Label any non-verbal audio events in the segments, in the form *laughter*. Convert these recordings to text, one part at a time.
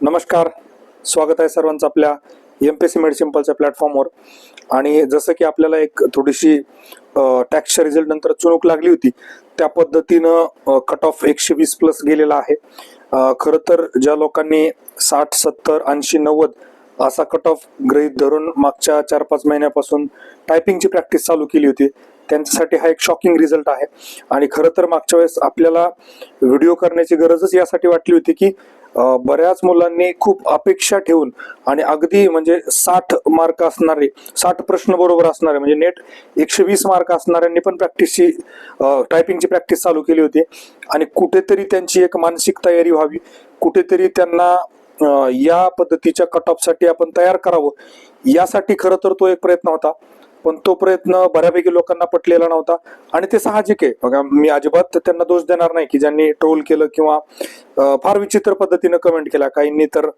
नमस्कार. स्वागत आहे सर्वांचं आपल्या एम पी सी मेड सिम्पलच्या प्लॅटफॉर्मवर आणि जसं की आपल्याला एक थोडीशी टॅक्सच्या रिझल्ट नंतर चुणूक लागली होती त्या पद्धतीनं कट ऑफ एकशे वीस प्लस गेलेला आहे. खरं तर ज्या लोकांनी साठ सत्तर ऐंशी नव्वद असा कट ऑफ गृहित धरून मागच्या चार पाच महिन्यापासून टायपिंगची प्रॅक्टिस चालू केली होती त्यांच्यासाठी हा एक शॉकिंग रिझल्ट आहे. आणि खरं तर मागच्या वेळेस आपल्याला व्हिडिओ करण्याची गरजच यासाठी वाटली होती की बऱ्याच मुलांनी खूप अपेक्षा ठेवून आणि अगदी म्हणजे साठ मार्क असणारे साठ प्रश्न बरोबर असणारे म्हणजे नेट एकशे वीस मार्क असणाऱ्यांनी पण प्रॅक्टिसची टायपिंगची प्रॅक्टिस चालू केली होती. आणि कुठेतरी त्यांची एक मानसिक तयारी व्हावी कुठेतरी त्यांना या पद्धतीच्या कट ऑफसाठी आपण तयार करावं यासाठी खरं तर तो एक प्रयत्न होता. पण तो प्रयत्न बऱ्यापैकी लोकांना पटलेला नव्हता. आणि ते साहजिक आहे. बघा मी अजिबात त्यांना दोष देणार नाही की ज्यांनी ट्रोल केलं किंवा फार विचित्र पद्धतीनं कमेंट केला. काहींनी तर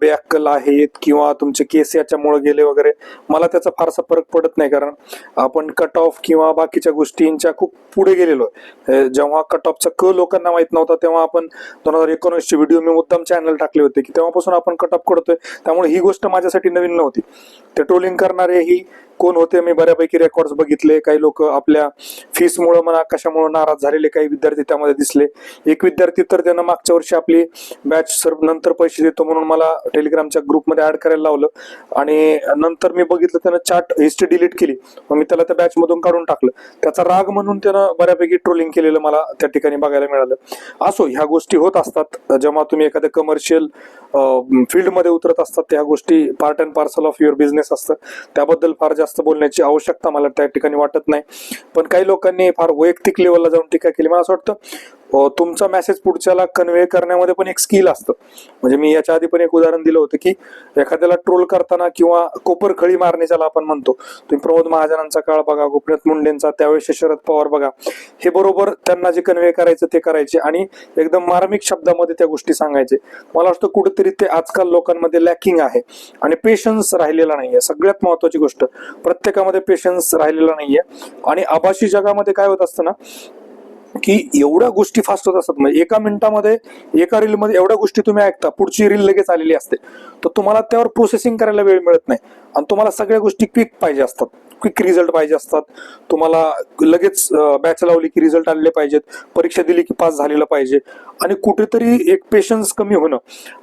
बेअक्कल आहेत किंवा तुमचे केस याच्यामुळे गेले वगैरे. मला त्याचा फारसा फरक पडत नाही. कारण आपण कट ऑफ किंवा बाकीच्या गोष्टींच्या खूप पुढे गेलेलो आहे. जेव्हा कट ऑफचा क लोकांना माहीत नव्हता तेव्हा आपण दोन हजार एकोणीसचे व्हिडिओ मी मुद्दाम चॅनल टाकले होते की तेव्हापासून आपण कट ऑफ करतोय. त्यामुळे ही गोष्ट माझ्यासाठी नवीन नव्हती. ते ट्रोलिंग करणारे ही कोण होते? मी बऱ्यापैकी रेकॉर्ड्स बघितले. काही लोक आपल्या फीसमुळे म्हणा कशामुळे नाराज झालेले काही विद्यार्थी त्यामध्ये दिसले. एक विद्यार्थी तर त्यानं मागच्या वर्षी आपली बॅच सर नंतर पैसे देतो म्हणून मला टेलिग्रामच्या ग्रुपमध्ये ऍड करायला लावलं. आणि नंतर मी बघितलं त्यानं चार्ट हिस्ट्री डिलीट केली. मग मी त्याला त्या बॅच मधून काढून टाकलं. त्याचा राग म्हणून त्यानं बऱ्यापैकी ट्रोलिंग केलेलं मला त्या ठिकाणी बघायला मिळालं. असो ह्या गोष्टी होत असतात. जेव्हा तुम्ही एखाद्या कमर्शियल फील्डमध्ये उतरत असतात त्या गोष्टी part and parcel of your business असतं. त्याबद्दल फार जास्त बोलण्याची आवश्यकता मला त्या ठिकाणी वाटत नाही. पण काही लोकांनी फार वैयक्तिक लेवलला जाऊन टीका केली. मला असं वाटतं तुमचा मेसेज पुढच्याला कन्व्हे करण्यामध्ये पण एक स्किल असतं. म्हणजे मी याच्या आधी पण एक उदाहरण दिलं होतं की एखाद्याला ट्रोल करताना किंवा कोपर खळी मारणे ज्याला आपण म्हणतो तुम्ही प्रमोद महाजनांचा काळ बघा गोपीनाथ मुंडेंचा त्यावेळेस शरद पवार बघा हे बरोबर त्यांना जे कन्व्हे करायचं ते करायचे आणि एकदम मार्मिक शब्दामध्ये त्या गोष्टी सांगायचे. मला वाटतं कुठेतरी ते आजकाल लोकांमध्ये लॅकिंग आहे आणि पेशन्स राहिलेला नाहीये. सगळ्यात महत्वाची गोष्ट प्रत्येकामध्ये पेशन्स राहिलेला नाहीये. आणि आभासी जगामध्ये काय होत असतं ना की एवढ्या गोष्टी फास्ट होत असतात. म्हणजे एका मिनिटामध्ये एका रीलमध्ये एवढ्या गोष्टी तुम्ही ऐकता पुढची रील लगेच आलेली असते. तर तुम्हाला त्यावर प्रोसेसिंग करायला वेळ मिळत नाही. आणि तुम्हाला सगळ्या गोष्टी क्विक पाहिजे असतात. क्विक रिझल्ट पाहिजे असतात. तुम्हाला लगेच बॅच लावली की रिझल्ट आलेले पाहिजेत. परीक्षा दिली की पास झालेलं पाहिजे. आणि कुठेतरी एक पेशन्स कमी होणं.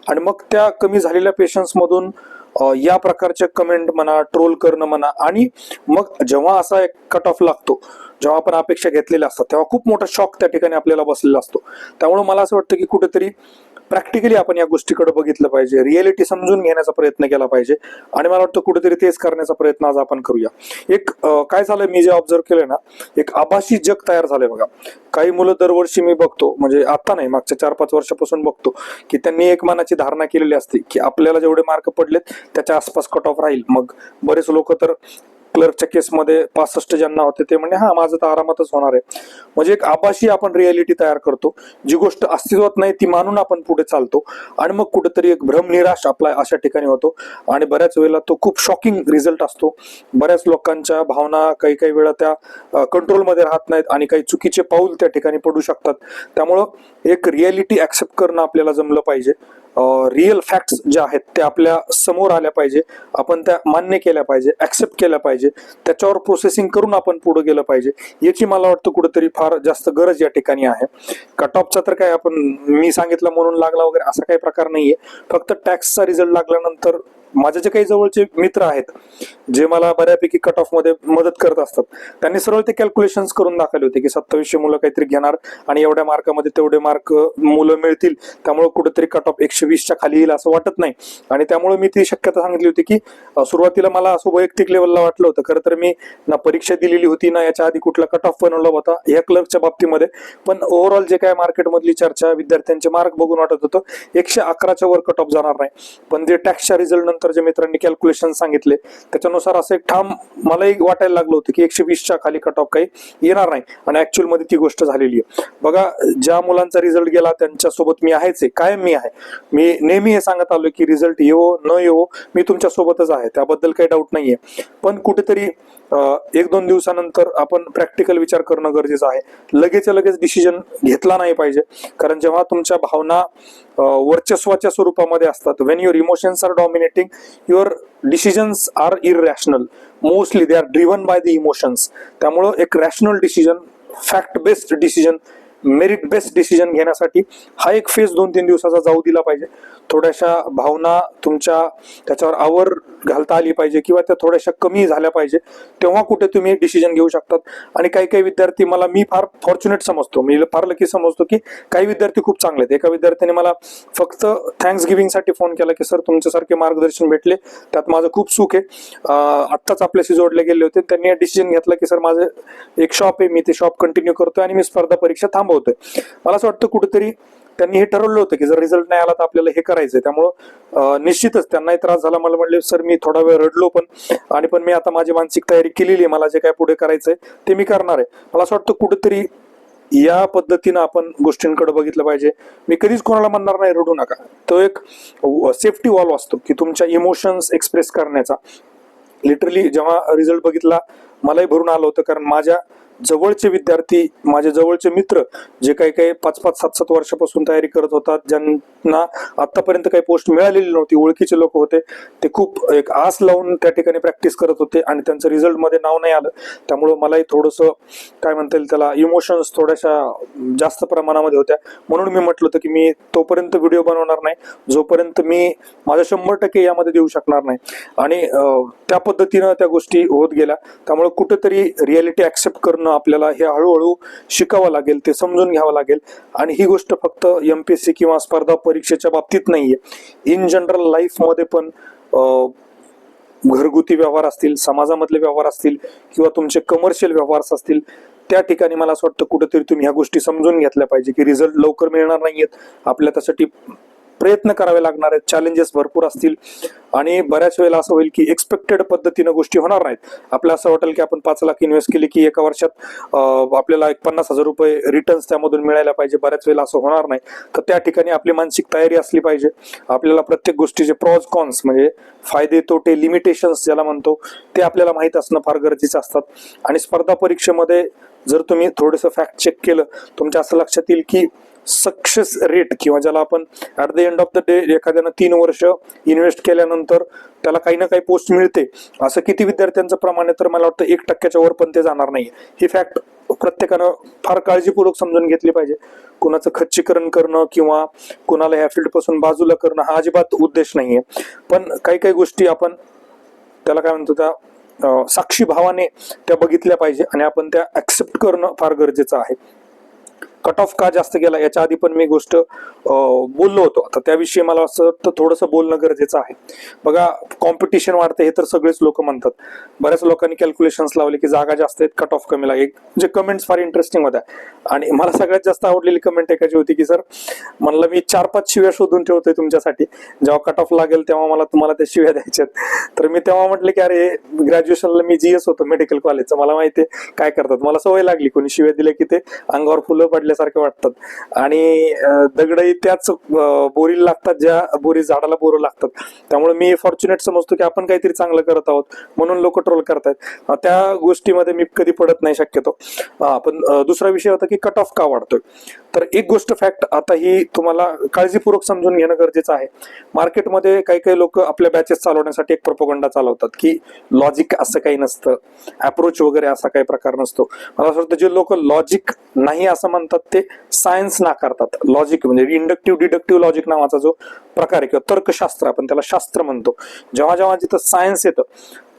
आणि मग त्या कमी झालेल्या पेशन्समधून या प्रकारच्या कमेंट म्हणा ट्रोल करणं म्हणा आणि मग जेव्हा असा एक कट ऑफ लागतो जेव्हा आपण अपेक्षा घेतलेल्या असतात तेव्हा खूप मोठा शॉक त्या ठिकाणी आपल्याला बसलेला असतो. त्यामुळे मला असं वाटतं की कुठेतरी प्रॅक्टिकली आपण या गोष्टीकडे बघितलं पाहिजे. रिअलिटी समजून घेण्याचा प्रयत्न केला पाहिजे. आणि मला वाटतं कुठेतरी तेच करण्याचा प्रयत्न आज आपण करूया. एक काय झालंय? मी जे ऑब्झर्व केलंय ना एक आभासी जग तयार झालंय बघा. काही मुलं दरवर्षी मी बघतो म्हणजे आता नाही मागच्या चार पाच वर्षापासून बघतो की त्यांनी एक मनाची धारणा केलेली असते की आपल्याला जेवढे मार्क पडलेत त्याच्या आसपास कट ऑफ राहील. मग बरेच लोक तर क्लर्कच्या केसमध्ये पासष्ट ज्यांना होते ते म्हणजे हा माझं तर आरामातच होणार आहे. म्हणजे एक आभासी आपण रियालिटी तयार करतो. जी गोष्ट अस्तित्वात नाही ती मानून आपण पुढे चालतो. आणि मग कुठेतरी एक भ्रमनिराश आपला अशा ठिकाणी होतो. आणि बऱ्याच वेळेला तो खूप शॉकिंग रिझल्ट असतो. बऱ्याच लोकांच्या भावना काही काही वेळा त्या कंट्रोलमध्ये राहत नाहीत आणि काही चुकीचे पाऊल त्या ठिकाणी पडू शकतात. त्यामुळं एक रियालिटी ऍक्सेप्ट करणं आपल्याला जमलं पाहिजे. रिअल फॅक्ट्स ज्या आहेत त्या आपल्यासमोर आल्या पाहिजे. आपण त्या मान्य केल्या पाहिजे ऍक्सेप्ट केल्या पाहिजे. त्याच्यावर प्रोसेसिंग करून आपण पुढे गेलं पाहिजे. याची मला वाटतं कुठेतरी फार जास्त गरज या ठिकाणी आहे. कट ऑफचा तर काय आपण मी सांगितलं म्हणून लागला वगैरे असा काही प्रकार नाहीये. फक्त टॅक्सचा रिझल्ट लागल्यानंतर माझे जे काही जवळचे मित्र आहेत जे मला बऱ्यापैकी कट ऑफमध्ये मदत करत असतात त्यांनी सरळ ते कॅल्क्युलेशन करून दाखवले होते की सत्तावीसशे मुलं काहीतरी घेणार आणि एवढ्या मार्कामध्ये तेवढे मार्क मुलं मिळतील. त्यामुळे कुठेतरी कट ऑफ एकशे वीसच्या खाली येईल असं वाटत नाही. आणि त्यामुळे मी ती शक्यता सांगितली होती की सुरुवातीला मला असं वैयक्तिक लेवलला वाटलं होतं. खरं तर मी ना परीक्षा दिलेली होती ना याच्या आधी कुठला कट ऑफ बनवला होता या क्लर्कच्या बाबतीमध्ये. पण ओव्हरऑल जे काय मार्केटमधली चर्चा विद्यार्थ्यांचे मार्क बघून वाटत होतं एकशे अकराच्या वर कट ऑफ जाणार नाही. पण जे टॅक्सच्या रिझल्ट नंतर जे मित्रांनी कॅल्क्युलेशन सांगितले त्याच्यानुसार असं एक ठाम मलाही वाटायला लागलं होतं की एकशे वीसच्या खाली कट ऑफ काही येणार नाही. आणि ऍक्च्युअलमध्ये ती गोष्ट झालेली आहे. बघा ज्या मुलांचा रिझल्ट गेला त्यांच्यासोबत मी आहेच आहे. कायम मी आहे? मी नेहमी हे सांगत आलो की रिझल्ट येवो न येवो मी तुमच्या सोबतच आहे. त्याबद्दल काही डाऊट नाहीये. पण कुठेतरी एक दोन दिवसानंतर आपण प्रॅक्टिकल विचार करणं गरजेचं आहे. लगेच लगेच डिसिजन घेतला नाही पाहिजे. कारण जेव्हा तुमच्या भावना वर्चस्वाच्या स्वरूपामध्ये असतात when your emotions are dominating your decisions are irrational mostly they are driven by the emotions त्यामुळं एक rational decision fact based decision merit based decision घेण्यासाठी हा एक फेज दोन तीन दिवसाचा जाऊ दिला पाहिजे. थोड्याशा भावना तुमच्या त्याच्यावर आवर घालता आली पाहिजे किंवा त्या थोड्याशा कमी झाल्या पाहिजे तेव्हा कुठे तुम्ही डिसिजन घेऊ शकतात. आणि काही काही विद्यार्थी मला मी फार फॉर्च्युनेट समजतो. मी फार लकी समजतो की काही विद्यार्थी खूप चांगले आहेत. एका विद्यार्थ्याने मला फक्त थँक्स गिव्हिंगसाठी फोन केला की सर तुमच्यासारखे मार्गदर्शन भेटले. त्यात माझं खूप सुख आहे. आत्ताच आपल्याशी जोडले गेले होते. त्यांनी डिसिजन घेतला की सर माझं एक शॉप आहे. मी ते शॉप कंटिन्यू करतोय आणि मी स्पर्धा परीक्षा थांबवतोय मला असं वाटतं कुठेतरी त्यांनी हे ठरवलं होतं की जर रिझल्ट नाही आला तर आपल्याला हे करायचंय. त्यामुळं निश्चितच त्यांनाही त्रास झाला. मला म्हणले सर मी थोडा वेळ रडलो पण आणि पण मी आता माझी मानसिक तयारी केलेली आहे. मला जे काय पुढे करायचंय ते मी करणार आहे. मला असं वाटतं कुठेतरी या पद्धतीनं आपण गोष्टींकडे बघितलं पाहिजे. मी कधीच कोणाला म्हणणार नाही रडू नका. तो एक सेफ्टी वॉल असतो की तुमच्या इमोशन्स एक्सप्रेस करण्याचा. लिटरली जेव्हा रिझल्ट बघितला मलाही भरून आलं होतं कारण माझ्या जवळचे विद्यार्थी माझे जवळचे मित्र जे काही काही पाच पाच सात सात वर्षापासून तयारी करत होतात ज्यांना आतापर्यंत काही पोस्ट मिळालेली नव्हती ओळखीचे लोक होते ते खूप एक आस लावून त्या ठिकाणी प्रॅक्टिस करत होते आणि त्यांचं रिझल्टमध्ये नाव नाही आलं. त्यामुळं मलाही थोडंसं काय म्हणता येईल त्याला इमोशन्स थोड्याशा जास्त प्रमाणामध्ये होत्या. म्हणून मी म्हटलं होतं की मी तोपर्यंत व्हिडिओ बनवणार नाही जोपर्यंत मी माझं शंभर टक्के यामध्ये देऊ शकणार नाही. आणि त्या पद्धतीनं त्या गोष्टी होत गेल्या. त्यामुळे कुठेतरी रियालिटी ऍक्सेप्ट करणं आपल्याला हे हळूहळू शिकावं लागेल ते समजून घ्यावं लागेल. आणि ही गोष्ट फक्त एम पी एस सी किंवा स्पर्धा परीक्षेच्या बाबतीत नाहीये. इन जनरल लाईफमध्ये पण घरगुती व्यवहार असतील समाजामधले व्यवहार असतील किंवा तुमचे कमर्शियल व्यवहार असतील त्या ठिकाणी मला असं वाटतं कुठेतरी तुम्ही ह्या गोष्टी समजून घेतल्या पाहिजे की रिझल्ट लवकर मिळणार नाहीयेत. आपल्या त्यासाठी प्रयत्न करावे लागणार आहेत. चॅलेंजेस भरपूर असतील. आणि बऱ्याच वेळेला असं होईल की एक्सपेक्टेड पद्धतीनं गोष्टी होणार नाहीत. आपल्याला असं वाटेल की आपण पाच लाख इन्व्हेस्ट केले की एका वर्षात आपल्याला एक पन्नास हजार रुपये रिटर्न्स त्यामधून मिळायला पाहिजे. बऱ्याच वेळेला असं होणार नाही. तर त्या ठिकाणी आपली मानसिक तयारी असली पाहिजे. आपल्याला प्रत्येक गोष्टीचे प्रॉज कॉन्स म्हणजे फायदे तोटे लिमिटेशन्स ज्याला म्हणतो ते आपल्याला माहीत असणं फार गरजेचं असतात. आणि स्पर्धा परीक्षेमध्ये जर तुम्ही थोडंसं फॅक्ट चेक केलं तुमच्या असं लक्षात येईल की सक्सेस रेट किंवा ज्याला आपण at the end of the day एखाद्यानं तीन वर्ष इन्व्हेस्ट केल्यानंतर त्याला काही ना काही पोस्ट मिळते. असं किती विद्यार्थ्यांचं प्रमाण आहे तर मला वाटतं एक टक्क्याच्या वर पण ते जाणार नाही ही फॅक्ट प्रत्येकानं फार काळजीपूर्वक समजून घेतली पाहिजे. कुणाचं खच्चीकरण करणं किंवा कुणाला ह्या फील्डपासून बाजूला करणं हा अजिबात उद्देश नाहीये. पण काही काही गोष्टी आपण त्याला काय म्हणतो त्या साक्षी भावाने त्या बघितल्या पाहिजे आणि आपण त्या ऍक्सेप्ट करणं फार गरजेचं आहे. कट ऑफ का जास्त गेला याच्या आधी पण मी गोष्ट बोललो होतो. आता त्याविषयी मला असं वाटतं थोडंसं बोलणं गरजेचं आहे. बघा कॉम्पिटिशन वाढते हे तर सगळेच लोक म्हणतात. बऱ्याच लोकांनी कॅल्क्युलेशन्स लावले की जागा जास्त आहेत कट ऑफ कमी लागेल. म्हणजे कमेंट्स फार इंटरेस्टिंग होत्या. आणि मला सगळ्यात जास्त आवडलेली कमेंट एकाची होती की सर म्हणलं मी चार पाच शिव्या शोधून ठेवतोय तुमच्यासाठी. जेव्हा कट ऑफ लागेल तेव्हा मला तुम्हाला त्या शिव्या द्यायच्यात. तर मी तेव्हा म्हटलं की अरे ग्रॅज्युएशनला मी जीएस होतो मेडिकल कॉलेजचं मला माहिती आहे काय करतात? मला सवय लागली. कोणी शिव्या दिल्या की ते अंगावर फुलं पडल्यासारखे वाटतात. आणि दगडही त्याच बोरीला लागतात ज्या बोरी झाडाला बोर लागतात. त्यामुळे मी फॉर्च्युनेट समजतो की आपण काहीतरी चांगलं करत आहोत म्हणून लोक ट्रोल करतायत. त्या गोष्टीमध्ये मी कधी पडत नाही शक्यतो. पण दुसरा विषय होता की कट ऑफ का वाढतोय? तर एक गोष्ट फॅक्ट आता ही तुम्हाला काळजीपूर्वक समजून घेणं गरजेचं आहे. मार्केटमध्ये काही काही लोक आपल्या बॅचेस चालवण्यासाठी एक प्रोपोगंडा चालवतात की लॉजिक असं काही नसतं. अप्रोच वगैरे असा काही प्रकार नसतो. मला असं वाटतं जे लोक लॉजिक नाही असं म्हणतात ते सायन्स नाकारतात लॉजिक म्हणजे इंडक्टिव्ह डिडक्टिव्ह लॉजिक नावाचा जो प्रकार आहे किंवा तर्कशास्त्र आपण त्याला शास्त्र म्हणतो. जेव्हा जेव्हा जिथं सायन्स येतं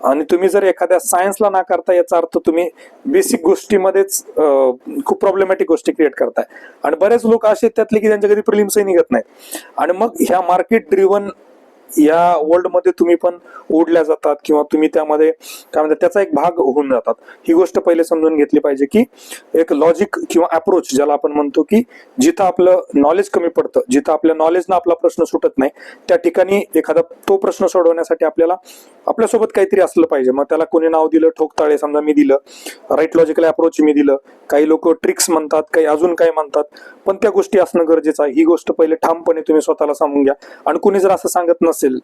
आणि तुम्ही जर एखाद्या सायन्सला नाकारता याचा अर्थ तुम्ही बेसिक गोष्टीमध्येच खूप प्रॉब्लेमॅटिक गोष्टी क्रिएट करताय. आणि बरेच लोक असे त्यातले की त्यांच्या कधी प्रिलिम्सही निघत नाही आणि मग ह्या मार्केट ड्रिव्हन या वर्ल्डमध्ये तुम्ही पण ओढल्या जातात किंवा तुम्ही त्यामध्ये काय म्हणतात त्याचा एक भाग होऊन जातात. ही गोष्ट पहिले समजून घेतली पाहिजे की एक लॉजिक किंवा अप्रोच ज्याला आपण म्हणतो की जिथं आपलं नॉलेज कमी पडतं जिथं आपल्या नॉलेजनं आपला प्रश्न सुटत नाही त्या ठिकाणी एखादा तो प्रश्न सोडवण्यासाठी आपल्याला आपल्यासोबत काहीतरी असलं पाहिजे. मग त्याला कोणी नाव दिलं ठोकताळे समजा मी दिलं राईट लॉजिकल अप्रोच मी दिलं काही लोक ट्रिक्स म्हणतात काही अजून काय म्हणतात पण त्या गोष्टी असणं गरजेचं आहे. ही गोष्ट पहिले ठामपणे तुम्ही स्वतःला सांगून घ्या. आणि कुणी जर असं सांगत नसेल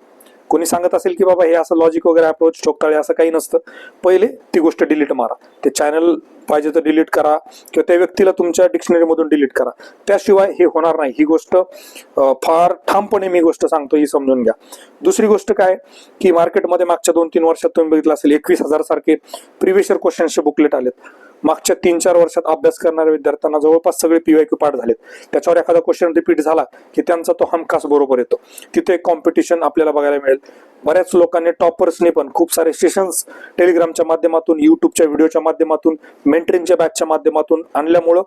कोणी सांगत असेल की बाबा हे असं लॉजिक वगैरे अप्रोच ठोकताळे असं काही नसतं. पहिले ती गोष्ट डिलीट मारा. ते चॅनल पाहिजे तर डिलीट करा किंवा त्या व्यक्तीला तुमच्या डिक्शनरीमधून डिलीट करा. त्याशिवाय हे होणार नाही. ही गोष्ट फार ठामपणे मी गोष्ट सांगतो ही समजून घ्या. दुसरी गोष्ट काय की मार्केटमध्ये मागच्या दोन तीन वर्षात तुम्ही बघितलं असेल एकवीस हजार सारखे प्रिव्हिशर क्वेश्चनचे बुकलेट आलेत. मागच्या तीन चार वर्षात अभ्यास करणाऱ्या विद्यार्थ्यांना जवळपास सगळे पीवायक्यू पाठ झालेत. त्याच्यावर एखादा क्वेश्चन रिपीट झाला की त्यांचा तो हमखास बरोबर येतो. तिथे एक कॉम्पिटिशन आपल्याला बघायला मिळेल. बऱ्याच लोकांनी टॉपर्सनी पण खूप सारे सेशन्स टेलिग्रामच्या माध्यमातून युट्यूबच्या व्हिडिओच्या माध्यमातून मेंटरिंगच्या बॅचच्या माध्यमातून आणल्यामुळं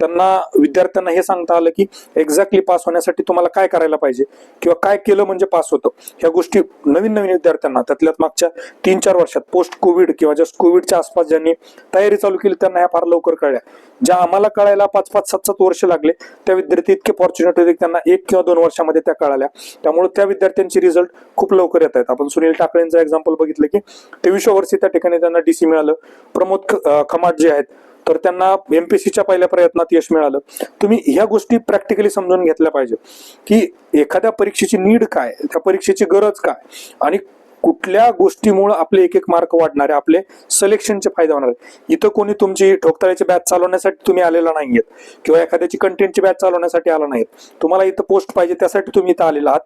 त्यांना विद्यार्थ्यांना हे सांगता आलं की एक्झॅक्टली पास होण्यासाठी तुम्हाला काय करायला पाहिजे किंवा काय केलं म्हणजे पास होतं. ह्या गोष्टी नवीन नवीन विद्यार्थ्यांना त्यातल्यात मागच्या तीन चार वर्षात पोस्ट कोविड किंवा जस्ट कोविडच्या आसपास ज्यांनी तयारी चालू केली त्यांना ह्या फार लवकर कळल्या. ज्या आम्हाला कळायला पाच पाच सात सात वर्ष लागले त्या विद्यार्थी इतके फॉर्च्युनेट होते त्यांना एक किंवा दोन वर्षामध्ये त्या कळाल्या. त्यामुळे त्या विद्यार्थ्यांचे रिझल्ट खूप लवकर येत आहेत. आपण सुनील ठाकरेंचं एक्झाम्पल बघितलं की तेवीसव्या वर्षी त्या ठिकाणी त्यांना डीसी मिळालं. प्रमोद खमाट जे आहेत तर त्यांना एमपीसीच्या पहिल्या प्रयत्नात यश मिळालं. तुम्ही ह्या गोष्टी प्रॅक्टिकली समजून घेतल्या पाहिजे की एखाद्या परीक्षेची नीड काय त्या परीक्षेची गरज काय? आणि कुठल्या गोष्टीमुळे आपले एक एक मार्क वाढणार आहे आपले सिलेक्शनचे फायदा होणार आहे इथं कोणी तुमची ठोकताळ्याची बॅच चालवण्यासाठी तुम्ही आलेला नाहीयेत किंवा एखाद्याची कंटेंटची बॅच चालवण्यासाठी आला नाहीत तुम्हाला इथं पोस्ट पाहिजे त्यासाठी तुम्ही इथं आलेला आहात.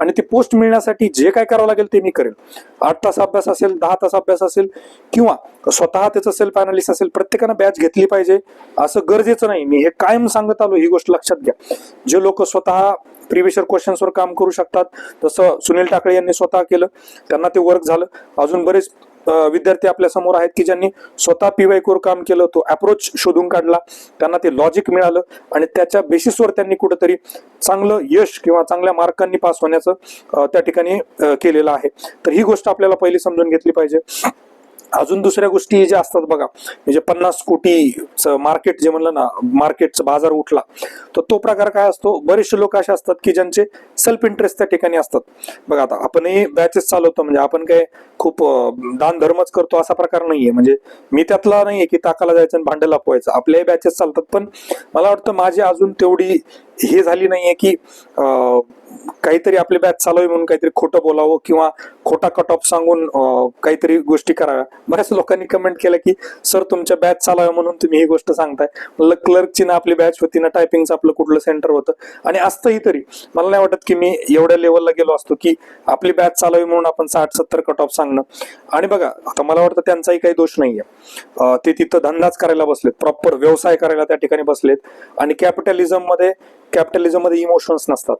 आणि ती पोस्ट मिळण्यासाठी जे काय करावं लागेल ते मी करेल. आठ तास अभ्यास असेल दहा तास अभ्यास असेल किंवा स्वतः त्याचं सेल्फ अनालिस असेल प्रत्येकानं बॅच घेतली पाहिजे असं गरजेचं नाही. मी हे कायम सांगत आलो ही गोष्ट लक्षात घ्या. जे लोक स्वतः प्रिव्हिशर क्वेश्चन्सवर काम करू शकतात. तसं सुनील टाकळे यांनी स्वतः केलं. त्यांना ते वर्क झालं. अजून बरेच विद्यार्थी आपल्यासमोर आहेत की ज्यांनी स्वतः पीवायकवर काम केलं. तो अप्रोच शोधून काढला. त्यांना ते लॉजिक मिळालं. आणि त्याच्या बेसिसवर त्यांनी कुठंतरी चांगलं यश किंवा चांगल्या मार्कांनी पास होण्याचं त्या ठिकाणी केलेलं आहे. तर ही गोष्ट आपल्याला पहिली समजून घेतली पाहिजे. अजून दुसऱ्या गोष्टी ज्या असतात बघा म्हणजे पन्नास कोटीचं मार्केट जे म्हणलं ना मार्केटचा बाजार उठला तर तो प्रकार काय असतो? बरेचसे लोक असे असतात की ज्यांचे सेल्फ इंटरेस्ट त्या ठिकाणी असतात. बघा आता आपणही बॅचेस चालवतो म्हणजे आपण काय खूप दान धर्मच करतो असा प्रकार नाहीये. म्हणजे मी त्यातला नाहीये की ताकाला जायचं आणि भांडं लपवायचं. आपल्याही बॅचेस चालतात पण मला वाटतं माझी अजून तेवढी हे झाली नाहीये की अं, काहीतरी आपली बॅच चालावे म्हणून काहीतरी खोटं बोलावं किंवा खोटा कट ऑफ सांगून काहीतरी गोष्टी कराव्या. बऱ्याच लोकांनी कमेंट केलं की सर तुमच्या बॅच चालाव्या म्हणून तुम्ही ही गोष्ट सांगताय. म्हणलं क्लर्कची ना आपली बॅच होती ना टायपिंगचं आपलं कुठलं सेंटर होतं. आणि असतंही तरी मला नाही वाटत की मी एवढ्या लेवलला गेलो असतो की आपली बॅच चालावी म्हणून आपण साठ सत्तर कट ऑफ सांगणं. आणि बघा आता मला वाटतं त्यांचाही काही दोष नाहीये. ते तिथं धंदाच करायला बसलेत. प्रॉपर व्यवसाय करायला त्या ठिकाणी बसलेत. आणि कॅपिटलिझममध्ये कॅपिटलिझममध्ये इमोशन्स नसतात.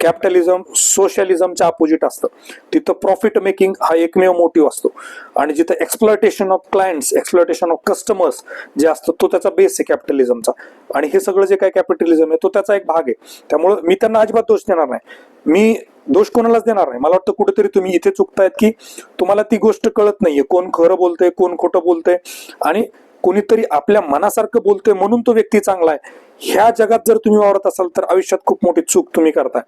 कॅपिटलिझम सोशलिझमच्या अपोजिट असतं. तिथं प्रॉफिट मेकिंग हा एकमेव मोटिव्ह असतो. आणि जिथं exploitation of clients exploitation of customers जे असतं तो त्याचा बेस आहे कॅपिटलिझमचा आणि हे सगळं जे काय कॅपिटलिझम आहे तो त्याचा एक भाग आहे. त्यामुळं मी त्यांना अजिबात दोष देणार नाही. मी दोष कोणालाच देणार नाही. मला वाटतं कुठेतरी तुम्ही इथे चुकतायत की तुम्हाला ती गोष्ट कळत नाहीये. कोण खरं बोलतंय कोण खोटं बोलतंय. आणि कोणीतरी आपल्या मनासारखं बोलतोय म्हणून तो व्यक्ती चांगला आहे. ह्या जगात जर तुम्ही वावरत असाल तर आयुष्यात खूप मोठी चूक तुम्ही करताय.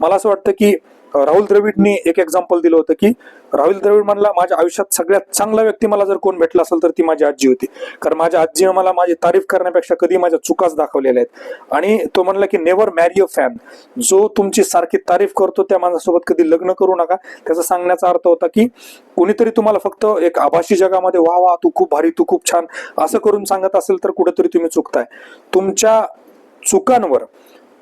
मला असं वाटतं की राहुल द्रविडनी एक एक्झाम्पल दिलं होतं की राहुल द्रविड म्हणला माझ्या आयुष्यात सगळ्यात चांगला व्यक्ती मला जर कोण भेटला असेल तर ती माझी आजी होती. कारण माझ्या आजीनं मला माझी तारीफ करण्यापेक्षा कधी माझ्या चुकाच दाखवलेल्या आहेत. आणि तो म्हणला की नेव्हर मॅरी अ फॅन जो तुमची सारखी तारीफ करतो त्या माणसासोबत कधी लग्न करू नका. त्याचा सांगण्याचा अर्थ होता की कोणीतरी तुम्हाला फक्त एक आभासी जगामध्ये वा वा तू खूप भारी तू खूप छान असं करून सांगत असेल तर कुठेतरी तुम्ही चुकताय. तुमच्या चुकांवर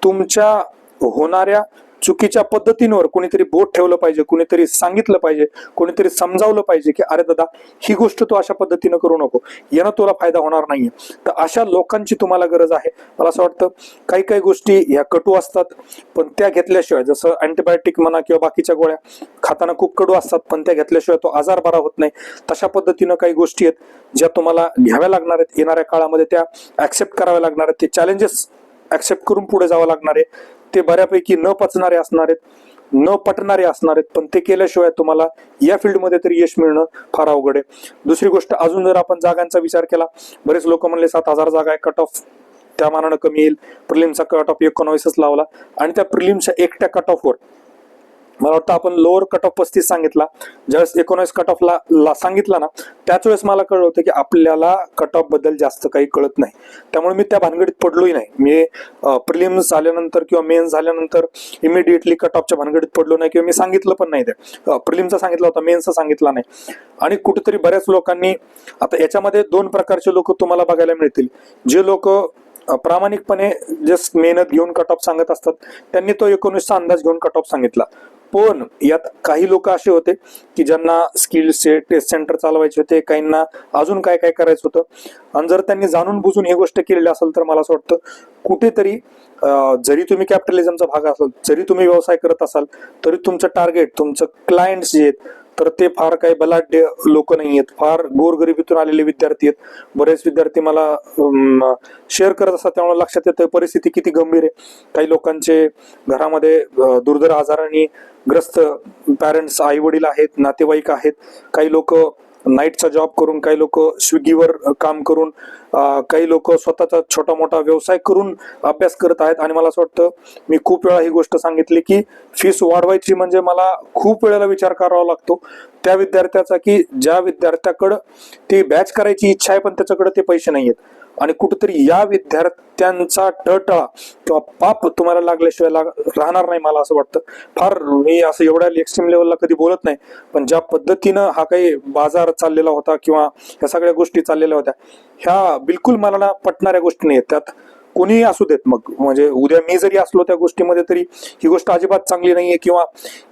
तुमच्या होणाऱ्या चुकीच्या पद्धतींवर कोणीतरी बोट ठेवलं पाहिजे कोणीतरी सांगितलं पाहिजे कोणीतरी समजावलं पाहिजे की अरे दादा ही गोष्ट तू अशा पद्धतीनं करू नको. यानं तुला फायदा होणार नाहीये. तर अशा लोकांची तुम्हाला गरज आहे. मला असं वाटतं काही काही गोष्टी ह्या कटू असतात पण त्या घेतल्याशिवाय जसं अँटीबायोटिक म्हणा किंवा बाकीच्या गोळ्या खाताना खूप कडू असतात पण त्या घेतल्याशिवाय तो आजार बरा होत नाही. तशा पद्धतीनं काही गोष्टी आहेत ज्या तुम्हाला घ्याव्या लागणार आहेत. येणाऱ्या काळामध्ये त्या ऍक्सेप्ट कराव्या लागणार आहेत. ते चॅलेंजेस ऍक्सेप्ट करून पुढे जावं लागणार आहे. ते बऱ्यापैकी न पचणारे असणार आहेत न पटणारे असणार आहेत पण ते केल्याशिवाय तुम्हाला या फील्डमध्ये तरी यश मिळणं फार अवघड आहे. दुसरी गोष्ट अजून जर आपण जागांचा विचार केला बरेच लोक म्हणले सात हजार जागा आहे कट ऑफ त्या मानानं कमी येईल. प्रिलिमचा कट ऑफ एकोणावीसच लावला. आणि त्या प्रिलिमच्या एकट्या कट ऑफवर मला वाटतं आपण लोअर कट ऑफ पस्तीस सांगितला. ज्यावेळेस एकोणीस कट ऑफला ला सांगितला ना त्याच वेळेस मला कळलं होतं की आपल्याला कट ऑफबद्दल जास्त काही कळत नाही. त्यामुळे मी त्या भानगडीत पडलोही नाही. मी प्रिलिम्स झाल्यानंतर किंवा मेन झाल्यानंतर इमिडिएटली कट ऑफच्या भानगडीत पडलो नाही किंवा मी सांगितलं पण नाही ते. प्रिलिमचा सांगितलं होता मेन्सचा सांगितला नाही. आणि कुठेतरी बऱ्याच लोकांनी आता याच्यामध्ये दोन प्रकारचे लोक तुम्हाला बघायला मिळतील. जे लोक प्रामाणिकपणे जस्ट मेहनत घेऊन कट ऑफ सांगत असतात. त्यांनी तो एकोणीसचा अंदाज घेऊन कट ऑफ सांगितला. पण यात काही लोक असे होते की ज्यांना स्किल्सचे टेस्ट सेंटर चालवायचे होते काहींना अजून काय काय करायचं होतं. आणि जर त्यांनी जाणून बुजून ही गोष्ट केलेली असेल तर मला असं वाटतं कुठेतरी जरी तुम्ही कॅपिटलिझमचा भाग असाल जरी तुम्ही व्यवसाय करत असाल तरी तुमचं टार्गेट तुमचं क्लायंट्स जे आहेत तर ते फार काही बलाढ्य लोक नाही आहेत. फार गोरगरिबीतून आलेले विद्यार्थी आहेत. बरेच विद्यार्थी मला शेअर करत असतात त्यामुळे लक्षात येतं परिस्थिती किती गंभीर आहे. काही लोकांचे घरामध्ये दुर्धर आजाराने ग्रस्त पॅरेंट्स आई वडील आहेत नातेवाईक आहेत. काही लोक नाईटचा जॉब करून काही लोक स्विगीवर काम करून काही लोक स्वतःचा छोटा मोठा व्यवसाय करून अभ्यास करत आहेत. आणि मला असं वाटतं मी खूप वेळा ही गोष्ट सांगितली की फीस वाढवायची म्हणजे मला खूप वेळेला विचार करावा लागतो. त्या विद्यार्थ्याचा की ज्या विद्यार्थ्याकडं ती बॅच करायची इच्छा आहे पण त्याच्याकडे ते पैसे नाही आहेत आणि कुठेतरी या विद्यार्थ्यांचा टळटळा किंवा पाप तुम्हाला लागल्याशिवाय लाग राहणार नाही मला असं वाटतं. फार मी असं एवढ्या एक्स्ट्रीम लेवलला कधी बोलत नाही पण ज्या पद्धतीनं हा काही बाजार चाललेला होता किंवा ह्या सगळ्या गोष्टी चाललेल्या होत्या ह्या बिलकुल मला ना पटणाऱ्या गोष्टी नाही त्यात कोणीही असू देत. मग म्हणजे उद्या मी जरी असलो त्या गोष्टीमध्ये तरी ही गोष्ट अजिबात चांगली नाहीये किंवा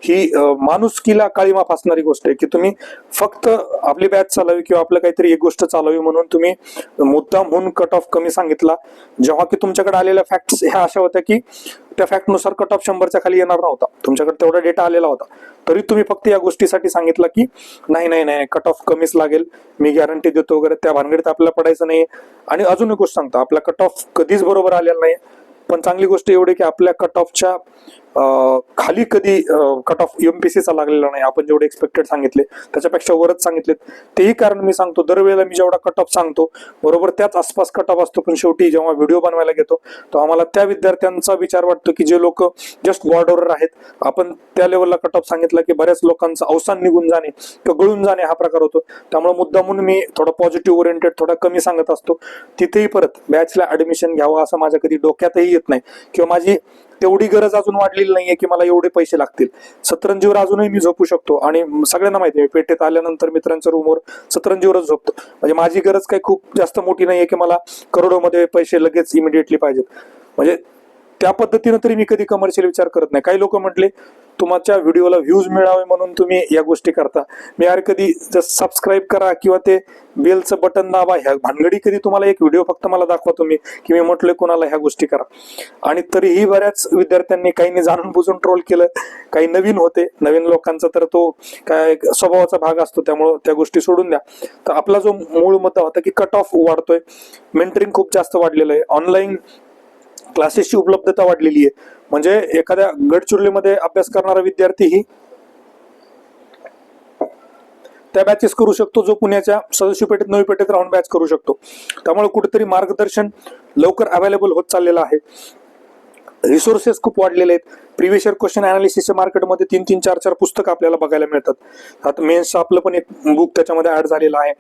ही माणुसकीला काळीमा फासणारी गोष्ट आहे की तुम्ही फक्त आपली बॅच चालावी किंवा आपलं काहीतरी एक गोष्ट चालावी म्हणून तुम्ही मुद्दाम म्हणून कट ऑफ कमी सांगितला. जेव्हा की तुमच्याकडे आलेल्या फॅक्ट्स ह्या अशा होत्या की त्या फॅक्टनुसार कट ऑफ शंभरच्या खाली येणार नव्हता. तुमच्याकडे तेवढा डेटा आलेला होता. तरी तुम्ही फक्त या गोष्टीसाठी सांगितलं की नाही नाही नाही कट ऑफ कमीच लागेल. मी गॅरंटी देतो वगैरे. त्या भानगडीत आपल्याला पडायचं नाही आणि अजून एक गोष्ट सांगतो आपला कट ऑफ कधीच बरोबर आलेला नाही पण चांगली गोष्ट एवढी की आपल्या कट ऑफच्या खाली कधी कट ऑफ एमपीसीचा लागलेला नाही. आपण जेवढे एक्सपेक्टेड सांगितले त्याच्यापेक्षा वरच सांगितलेत. तेही कारण मी सांगतो दरवेळेला मी जेवढा कट ऑफ सांगतो बरोबर त्याच आसपास कट ऑफ असतो. पण शेवटी जेव्हा व्हिडिओ बनवायला घेतो तर आम्हाला त्या विद्यार्थ्यांचा विचार वाटतो की जे लोक जस्ट बॉर्डरवर आहेत आपण त्या लेवलला कट ऑफ सांगितलं की बऱ्याच लोकांचं अवसान निघून जाणे किंवा गळून जाणे हा प्रकार होतो. त्यामुळे मुद्दा म्हणून मी थोडा पॉझिटिव्ह ओरिएंटेड थोडा कमी सांगत असतो. तिथेही परत बॅचला ऍडमिशन घ्यावं असं माझ्या कधी डोक्यातही येत नाही. किंवा माझी तेवढी गरज अजून वाढलेली नाहीये की मला एवढे पैसे लागतील. सतरंजीवर अजूनही मी झोपू शकतो आणि सगळ्यांना माहिती आहे पेठेत आल्यानंतर मित्रांच्या रूमवर सतरंजीवरच झोपतो. म्हणजे माझी गरज काही खूप जास्त मोठी नाहीये की मला करोडोमध्ये पैसे लगेच इमिडिएटली पाहिजेत. म्हणजे त्या पद्धतीनं तरी मी कधी कमर्शियल विचार करत नाही. काही लोक म्हटले तुमच्या व्हिडिओला व्ह्यूज मिळावे म्हणून तुम्ही या गोष्टी करता. मी यार कधी जस्ट सबस्क्राईब करा किंवा ते बेलचं बटन दाबा ह्या भानगडी कधी तुम्हाला एक व्हिडिओ फक्त मला दाखवा तुम्ही की मी म्हटलं कोणाला ह्या गोष्टी करा. आणि तरीही बऱ्याच विद्यार्थ्यांनी काहींनी जाणून बुजून ट्रोल केलं काही नवीन होते. नवीन लोकांचा तर तो काय स्वभावाचा भाग असतो त्यामुळं त्या गोष्टी सोडून द्या. तर आपला जो मूळ मुद्दा होता की कट ऑफ वाढतोय. मेंटरिंग खूप जास्त वाढलेलं आहे. ऑनलाईन क्लासेसची उपलब्धता वाढलेली आहे. म्हणजे एखाद्या गडचिरोलीमध्ये अभ्यास करणारा विद्यार्थीही त्या बॅचेस करू शकतो जो पुण्याच्या सदस्य पेठेत नवी पेठेत राहून बॅच करू शकतो. त्यामुळे कुठेतरी मार्गदर्शन लवकर अवेलेबल होत चाललेलं आहे. रिसोर्सेस खूप वाढलेले आहेत. प्रिव्हियस इयर क्वेश्चन अनालिसिसच्या मार्केटमध्ये तीन तीन चार चार पुस्तकं आपल्याला बघायला मिळतात. आता मेन्सचं आपलं पण एक बुक त्याच्यामध्ये ऍड झालेलं आहे.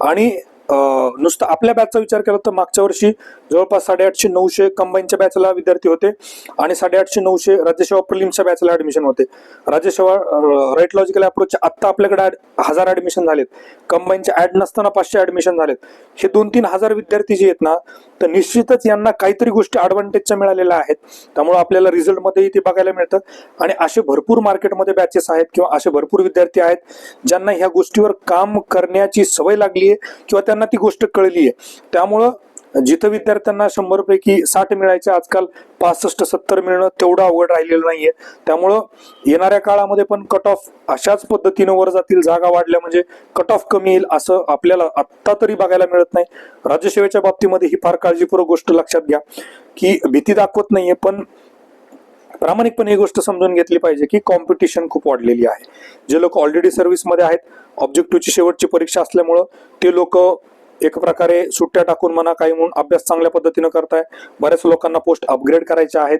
आणि नुसतं आपल्या बॅचचा विचार केला तर मागच्या वर्षी जवळपास साडेआठशे नऊशे कंबाईनच्या बॅचला विद्यार्थी होते आणि साडेआठशे नऊशे राज्यसेवा प्रिलिमच्या बॅचला ऍडमिशन होते. राज्यसेवा राईट लॉजिकल अप्रोच आत्ता आपल्याकडे हजार ऍडमिशन झालेत. कंबाईनचे ऍड नसताना पाचशे ऍडमिशन झालेत. हे दोन तीन हजार विद्यार्थी जे आहेत ना तर निश्चितच यांना काहीतरी गोष्टी ऍडव्हान्टेजच्या मिळालेल्या आहेत. त्यामुळे आपल्याला रिझल्टमध्येही ते बघायला मिळतं. आणि असे भरपूर मार्केटमध्ये बॅचेस आहेत किंवा असे भरपूर विद्यार्थी आहेत ज्यांना ह्या गोष्टीवर काम करण्याची सवय लागली आहे किंवा त्यांना ती गोष्ट कळली आहे. त्यामुळं जिथं विद्यार्थ्यांना शंभर पैकी साठ मिळायचे आजकाल पासष्ट सत्तर मिळणं तेवढं अवघड राहिलेलं नाहीये. त्यामुळं येणाऱ्या काळामध्ये पण कट ऑफ अशाच पद्धतीनं वर जातील जागा वाढल्या म्हणजे कट ऑफ कमी येईल असं आपल्याला आत्ता तरी बघायला मिळत नाही. राज्यसेवेच्या बाबतीमध्ये ही फार काळजीपूर्वक गोष्ट लक्षात घ्या की भीती दाखवत नाहीये पण प्रामाणिकपणे ही गोष्ट समजून घेतली पाहिजे की कॉम्पिटिशन खूप वाढलेली आहे. जे लोक ऑलरेडी सर्व्हिसमध्ये आहेत ऑब्जेक्टिव्हची शेवटची परीक्षा असल्यामुळं ते लोक एक प्रकारे सुट्ट्या टाकून म्हणा काही म्हणून अभ्यास चांगल्या पद्धतीनं करताय. बऱ्याच लोकांना पोस्ट अपग्रेड करायच्या आहेत.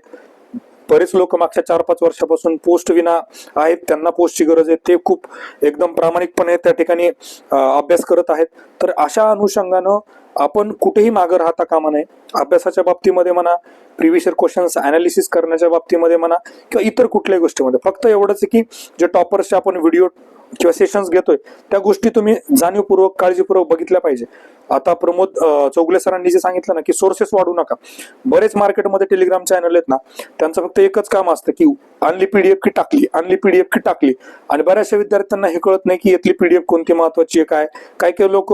बरेच लोक मागच्या चार पाच वर्षापासून पोस्ट विना आहेत. त्यांना पोस्टची गरज आहे. ते खूप एकदम प्रामाणिकपणे त्या ठिकाणी अभ्यास करत आहेत. तर अशा अनुषंगानं आपण कुठेही मागं राहता कामा नये. अभ्यासाच्या बाबतीमध्ये म्हणा प्रिव्हियस क्वेश्चन्स अनालिसिस करण्याच्या बाबतीमध्ये म्हणा किंवा इतर कुठल्याही गोष्टीमध्ये. फक्त एवढंच आहे की जे टॉपर्सचे आपण व्हिडिओ किंवा सेशन्स घेतोय त्या गोष्टी तुम्ही जाणीवपूर्वक काळजीपूर्वक बघितल्या पाहिजे. आता प्रमोद चौगले सरांनी जे सांगितलं ना की सोर्सेस वाढू नका. बरेच मार्केटमध्ये टेलिग्राम चॅनल आहेत ना त्यांचं फक्त एकच काम असतं की आणली पीडीएफ की टाकली आणली पीडीएफ की टाकली. आणि बऱ्याचशा विद्यार्थ्यांना हे कळत नाही की यातली पीडीएफ कोणती महत्वाची आहे काय काय काही लोक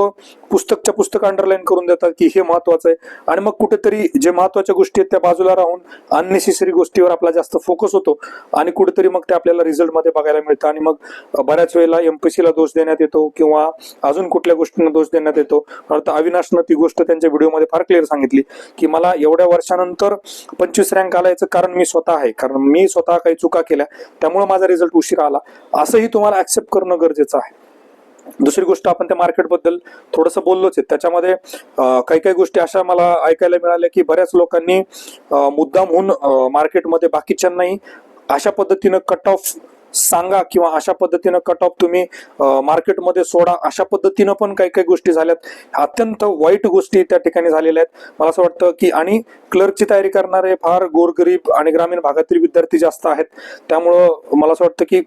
पुस्तकच्या पुस्तक अंडरलाईन करून देतात की हे महत्वाचं आहे. आणि मग कुठेतरी जे महत्त्वाच्या गोष्टी आहेत त्या बाजूला राहून अननेसेसरी गोष्टीवर आपला जास्त फोकस होतो. आणि कुठेतरी मग ते आपल्याला रिझल्टमध्ये बघायला मिळतं. आणि मग बऱ्याच वेळेला एमपीसीला दोष देण्यात येतो किंवा अजून कुठल्या गोष्टींना दोष देण्यात येतो. आता अविनाशनं ती गोष्ट त्यांच्या व्हिडिओमध्ये फार क्लिअर सांगितली की मला एवढ्या वर्षानंतर पंचवीस रँक आला याचं कारण मी स्वतः आहे. कारण मी स्वतः काही चुका केल्या त्यामुळे माझा रिझल्ट उशिरा आला. असंही तुम्हाला ऍक्सेप्ट करणं गरजेचं आहे. दुसरी गोष्ट आपण त्या मार्केटबद्दल थोडंसं बोललोच आहे. त्याच्यामध्ये काही काही गोष्टी अशा मला ऐकायला मिळाल्या की बऱ्याच लोकांनी मुद्दाम मुद्दामहून मार्केटमध्ये बाकीच्यांनाही अशा पद्धतीनं कट ऑफ सांगा किंवा अशा पद्धतीनं कट ऑफ तुम्ही मार्केटमध्ये सोडा. अशा पद्धतीनं पण काही काही गोष्टी झाल्यात. अत्यंत वाईट गोष्टी त्या ठिकाणी झालेल्या आहेत. मला असं वाटतं की आणि क्लर्कची तयारी करणारे फार गोरगरीब आणि ग्रामीण भागातील विद्यार्थी जास्त आहेत. त्यामुळं मला असं वाटतं की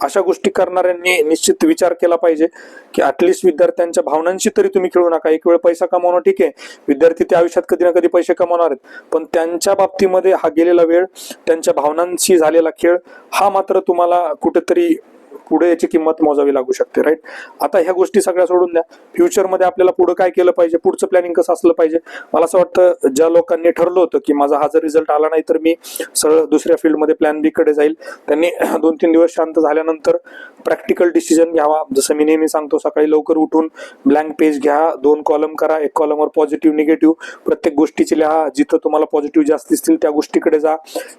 अशा गोष्टी करणाऱ्यांनी निश्चित विचार केला पाहिजे की अटलिस्ट विद्यार्थ्यांच्या भावनांशी तरी तुम्ही खेळू नका. एक वेळ पैसा कमावणं ठीक आहे. विद्यार्थी त्या आयुष्यात कधी ना कधी पैसे कमावणार आहेत. पण त्यांच्या बाबतीमध्ये हा गेलेला वेळ त्यांच्या भावनांशी झालेला खेळ हा मात्र तुम्हाला कुठेतरी पुढे याची किंमत मोजावी लागू शकते राईट आता ह्या गोष्टी सगळ्या सोडून द्या. फ्युचरमध्ये आपल्याला पुढे काय केलं पाहिजे? पुढचं प्लॅनिंग कसं असलं पाहिजे? मला असं वाटतं ज्या लोकांनी ठरलं होतं की माझा हा जर रिझल्ट आला नाही तर मी सरळ दुसऱ्या फील्डमध्ये प्लॅन बी कडे जाईल. त्यांनी *clears throat* दोन तीन दिवस शांत झाल्यानंतर प्रॅक्टिकल डिसिजन घ्यावा. जसं मी नेहमी सांगतो सकाळी लवकर उठून ब्लँक पेज घ्या. दोन कॉलम करा. एक कॉलमवर पॉझिटिव्ह निगेटिव्ह प्रत्येक गोष्टीची लिहा. जिथं तुम्हाला पॉझिटिव्ह जास्त दिसतील त्या गोष्टीकडे जा.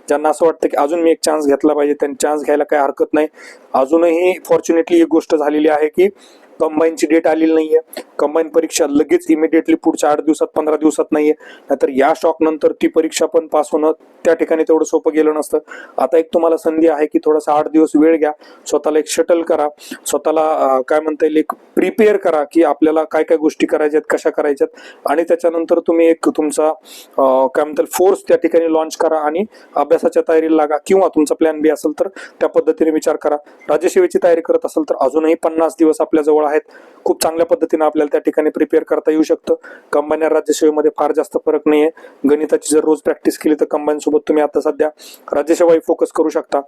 ज्यांना असं वाटतं की अजून मी एक चान्स घेतला पाहिजे त्यांनी चान्स घ्यायला काही हरकत नाही. अजूनही फॉर्च्युनेटली एक गोष्ट झालेली आहे की कंबाईनची डेट आलेली नाहीये. कंबाईन परीक्षा लगेच इमिडिएटली पुढच्या आठ दिवसात पंधरा दिवसात नाहीये. नाहीतर या शॉक नंतर ती परीक्षा पण पास होणं त्या ठिकाणी तेवढं सोपं गेलं नसतं. आता एक तुम्हाला संधी आहे की थोडासा आठ दिवस वेळ घ्या. स्वतःला एक शटल करा. स्वतःला काय म्हणता येईल एक प्रिपेअर करा की आपल्याला काय काय गोष्टी करायच्यात कशा करायच्यात. आणि त्याच्यानंतर तुम्ही एक तुमचा काय म्हणता फोर्स त्या ठिकाणी लॉन्च करा आणि अभ्यासाच्या तयारीला लागा. किंवा तुमचा प्लॅन बी असेल तर त्या पद्धतीने विचार करा. राज्यसेवेची तयारी करत असेल तर अजूनही पन्नास दिवस आपल्या जवळ आहेत. खूप चांगल्या पद्धतीने आपल्याला त्या ठिकाणी प्रिपेअर करता येऊ शकतं. कंबाईन राज्यसेवेमध्ये फार जास्त फरक नाहीये. गणिताची जर रोज प्रॅक्टिस केली तर कंबाईन सोबत तुम्ही आता सध्या राज्यसेवाही फोकस करू शकता.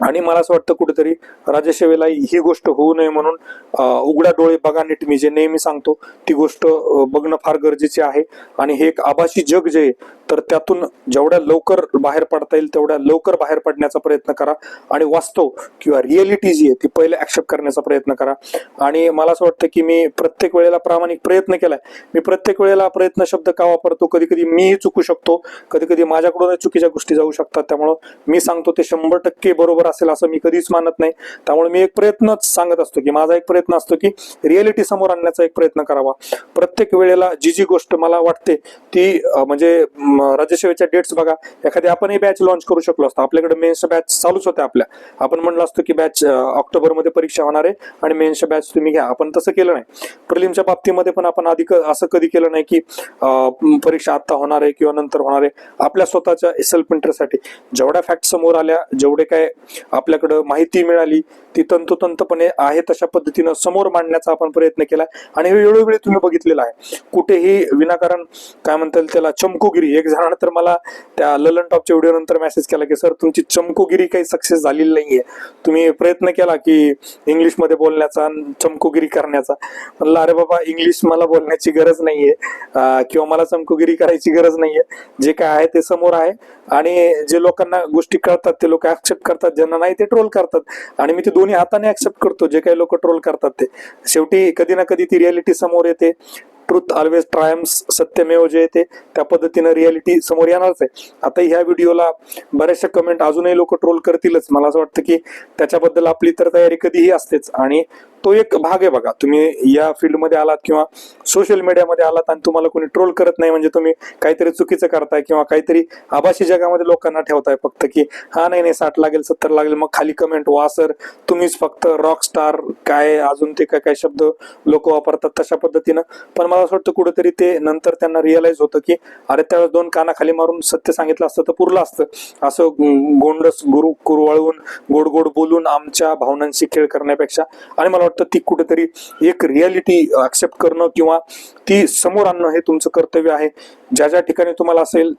आणि मला असं वाटतं कुठेतरी राज्यसेवेला ही गोष्ट होऊ नये म्हणून उघड्या डोळे बघा नीट. मी जे नेहमी सांगतो ती गोष्ट बघणं फार गरजेचे आहे. आणि हे एक आभासी जग जे आहे तर त्यातून जेवढ्या लवकर बाहेर पडता येईल तेवढ्या लवकर बाहेर पडण्याचा प्रयत्न करा. आणि वास्तव किंवा रिअलिटी जी आहे ती पहिले ऍक्सेप्ट करण्याचा प्रयत्न करा. आणि मला असं वाटतं की मी प्रत्येक वेळेला प्रामाणिक प्रयत्न केलाय. मी प्रत्येक वेळेला प्रयत्न शब्द का वापरतो? कधी कधी मीही चुकू शकतो. कधी कधी माझ्याकडून चुकीच्या गोष्टी जाऊ शकतात. त्यामुळं मी सांगतो ते शंभर टक्के बरोबर असेल असं मी कधीच मानत नाही. त्यामुळे मी एक प्रयत्नच सांगत असतो की माझा एक प्रयत्न असतो की रिअलिटी समोर आणण्याचा एक प्रयत्न करावा. प्रत्येक वेळेला जी जी गोष्ट मला वाटते ती म्हणजे राज्यसेवेच्या डेट्स बघा एखादी आपणही बॅच लॉन्च करू शकलो असतो. आपल्याकडे मेन्स बॅच चालूच होत्या आपल्या. आपण म्हणलं असतो की बॅच ऑक्टोबरमध्ये परीक्षा होणार आहे आणि मेन्सच्या बॅच तुम्ही घ्या. आपण तसं केलं नाही. प्रिलिमच्या बाबतीमध्ये पण आपण आधी क- असं कधी केलं नाही की परीक्षा आता होणार आहे किंवा नंतर होणार आहे. आपल्या स्वतःच्या सेल्फ इंटरेस्टसाठी जेवढ्या फॅक्ट समोर आल्या जेवढे काय आपल्याकडं माहिती मिळाली ती तंतोतंतपणे आहे तशा पद्धतीनं समोर मांडण्याचा आपण प्रयत्न केला आणि हे वेळोवेळी तुम्ही बघितलेलं आहे. कुठेही विनाकारण काय म्हणता येईल त्याला चमकोगिरी एक जणांना तर मला त्या ललन टॉपच्या व्हिडिओ नंतर मेसेज केला की सर तुमची चमकोगिरी काही सक्सेस झालेली नाहीये. तुम्ही प्रयत्न केला की इंग्लिशमध्ये बोलण्याचा चमकोगिरी करण्याचा. म्हणलं अरे बाबा इंग्लिश मला बोलण्याची गरज नाहीये किंवा मला चमकोगिरी करायची गरज नाहीये. जे काय आहे ते समोर आहे आणि जे लोकांना गोष्टी कळतात ते लोक ऍक्सेप्ट करतात ज्यांना नाही ते ट्रोल करतात. आणि मी ते दोन्ही हाताने ऍक्सेप्ट करतो जे काही लोक ट्रोल करतात ते. शेवटी कधी ना कधी ती रियालिटी समोर येते. ट्रुथ ऑलवेज ट्रायम्स सत्यमेव जे येते त्या पद्धतीनं रियालिटी समोर येणारच आहे. आता ह्या व्हिडिओला बऱ्याचशा कमेंट अजूनही लोक ट्रोल करतीलच. मला असं वाटतं की त्याच्याबद्दल आपली तर तयारी कधीही असतेच. आणि तो एक भाग आहे बघा. तुम्ही या फील्डमध्ये आलात किंवा सोशल मीडियामध्ये आलात आणि तुम्हाला कोणी ट्रोल करत नाही म्हणजे तुम्ही काहीतरी चुकीचं करताय किंवा काहीतरी आभासी जगामध्ये लोकांना ठेवताय फक्त की हा नाही नाही साठ लागेल सत्तर लागेल मग खाली कमेंट वा सर. तुम्हीच फक्त रॉक स्टार काय अजून ते काय काय शब्द लोक वापरतात तशा पद्धतीनं. पण मला असं वाटतं कुठेतरी ते नंतर त्यांना रिअलाइज होतं की अरे त्यावेळेस दोन कानाखाली मारून सत्य सांगितलं असतं तर पुरलं असतं. असं गोंडस गुरु कुरवाळून गोड गोड बोलून आमच्या भावनांशी खेळ करण्यापेक्षा आणि मला वाटतं ती कुठेतरी एक रियालिटी ऍक्सेप्ट करणं किंवा ती समोर आणणं हे तुमचं कर्तव्य आहे. ज्या ज्या ठिकाणी तुम्हाला असेल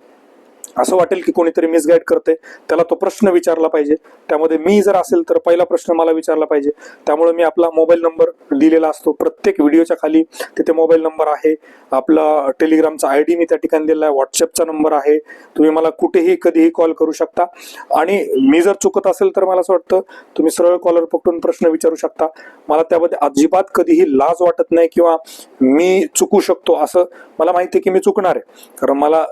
असं वाटेल की कोणीतरी मिसगाईड करते त्याला तो प्रश्न विचारला पाहिजे. त्यामध्ये मी जर असेल तर पहिला प्रश्न मला विचारला पाहिजे. त्यामुळे मी आपला मोबाईल नंबर दिलेला असतो. प्रत्येक व्हिडिओच्या खाली तिथे मोबाईल नंबर आहे. आपला टेलिग्रामचा आय डी मी त्या ठिकाणी दिलेला आहे. व्हॉट्सअपचा नंबर आहे. तुम्ही मला कुठेही कधीही कॉल करू शकता. आणि मी जर चुकत असेल तर मला असं वाटतं तुम्ही सरळ कॉलर पकडून प्रश्न विचारू शकता. मला त्यामध्ये अजिबात कधीही लाज वाटत नाही किंवा मी चुकू शकतो असं मला माहिती आहे की मी चुकणार आहे. कारण मला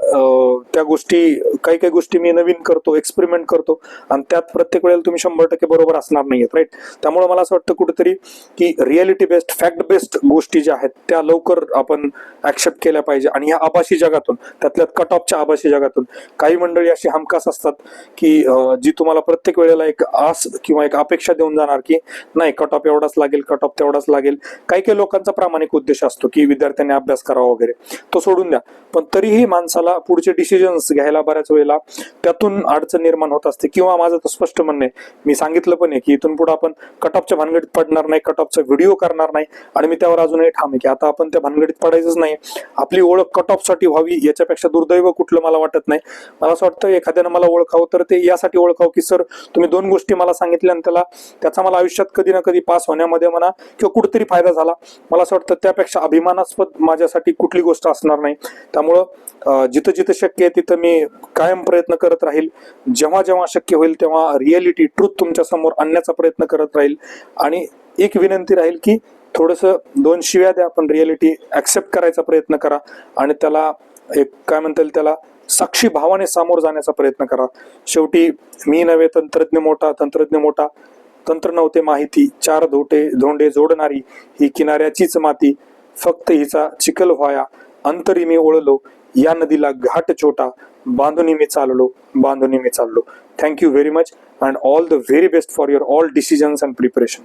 त्या गोष्टी काही काही गोष्टी मी नवीन करतो एक्सपेरिमेंट करतो आणि त्यात प्रत्येक वेळेला तुम्ही शंभर टक्के बरोबर असणार नाहीयेत राईट त्यामुळे मला असं वाटतं कुठेतरी की रियालिटी बेस्ड फॅक्ट बेस्ड गोष्टी ज्या आहेत त्या लवकर आपण ऍक्सेप्ट केल्या पाहिजे. आणि ह्या आभासी जगातून त्यातल्या कट ऑफच्या आभासी जगातून काही मंडळी अशी हमखास असतात की जी तुम्हाला प्रत्येक वेळेला एक आस किंवा एक अपेक्षा देऊन जाणार की नाही कट ऑफ एवढाच लागेल कट ऑफ तेवढाच लागेल. काही काही लोकांचा प्रामाणिक उद्देश असतो की विद्यार्थ्यांनी अभ्यास करावा वगैरे तो सोडून द्या. पण तरीही माणसाला पुढचे डिसिजन्स घ्यायला बऱ्याच वेळेला. त्यातून अडचण निर्माण होत असते. किंवा माझं तर स्पष्ट म्हणणं आहे मी सांगितलं पण आहे की इथून पुढे आपण कट ऑफच्या भानगडीत पडणार नाही कट ऑफचा व्हिडिओ करणार नाही. आणि मी त्यावर अजूनही ठाम आहे की आता आपण त्या भानगडीत पडायचंच नाही. आपली ओळख कट ऑफसाठी व्हावी याच्यापेक्षा दुर्दैव कुठलं मला वाटत नाही. मला असं वाटतं एखाद्यानं मला ओळखावं तर ते यासाठी ओळखावं की सर तुम्ही दोन गोष्टी मला सांगितल्या आणि त्याला त्याचा मला आयुष्यात कधी ना कधी पास होण्यामध्ये म्हणा किंवा कुठेतरी फायदा झाला. मला असं वाटतं त्यापेक्षा अभिमानास्पद माझ्यासाठी कुठली गोष्ट असणार नाही. त्यामुळं जिथं जिथं शक्य आहे तिथं मी कायम प्रयत्न करत राहील. जेव्हा जेव्हा शक्य होईल तेव्हा रिअलिटी ट्रूथ तुमच्यासमोर आणण्याचा प्रयत्न करत राहील. आणि एक विनंती राहील की थोडंसं दोन शिव्या द्या पण रिअलिटी ऍक्सेप्ट करायचा प्रयत्न करा. आणि त्याला एक काय म्हणता येईल त्याला साक्षी भावाने सामोर जाण्याचा प्रयत्न करा. शेवटी मी नव्हे तंत्रज्ञ मोठा तंत्रज्ञ मोठा तंत्र नव्हते माहिती. चार धोटे धोंडे जोडणारी ही किनाऱ्याचीच माती. फक्त हिचा चिखल व्हाया. अंतरी मी ओळलो. या नदीला घाट छोटा बांधुनी मी चाललो बांधुनी मी चाललो. Thank you very much and all the very best for your all decisions and preparation